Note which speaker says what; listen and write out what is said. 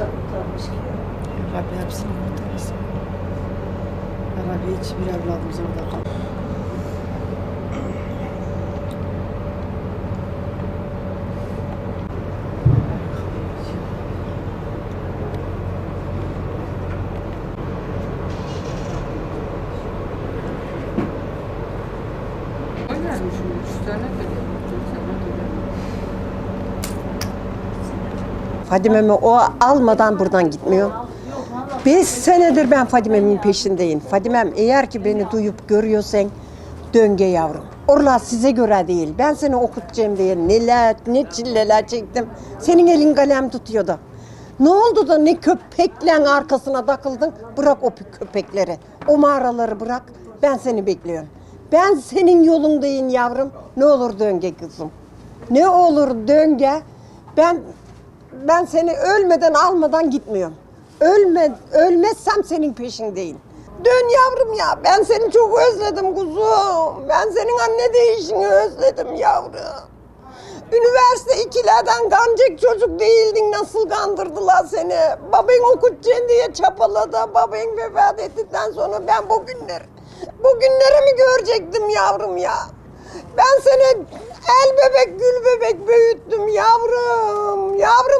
Speaker 1: Rabbi hepsini kurtarsın. Ya Rabbi hiçbir evladımız orada kalmasın.
Speaker 2: Üç tane de.
Speaker 3: Fadime'mi o almadan buradan gitmiyor. Beş senedir ben Fadime'min peşindeyim. Fadimem eğer ki beni duyup görüyorsan dönge yavrum. Orla size göre değil. Ben seni okutacağım diye neler ne çilleler çektim. Senin elin kalem tutuyordu. Ne oldu da ne köpekle arkasına takıldın? Bırak o köpekleri. O mağaraları bırak. Ben seni bekliyorum. Ben senin yolundayım yavrum. Ne olur dönge kızım. Ne olur dönge. Ben ben seni ölmeden almadan gitmiyorum. Ölme, ölmezsem senin peşindeyim. Dön yavrum ya. Ben seni çok özledim kuzum. Ben senin anne değişini özledim yavrum. Üniversite ikilerden kancık çocuk değildin. Nasıl kandırdılar seni? Baban okutacaksın diye çapaladı. Baban vefat ettikten sonra ben bu günleri, bu günleri mi görecektim yavrum ya? Ben seni el bebek gül bebek büyüttüm yavrum. Yavrum.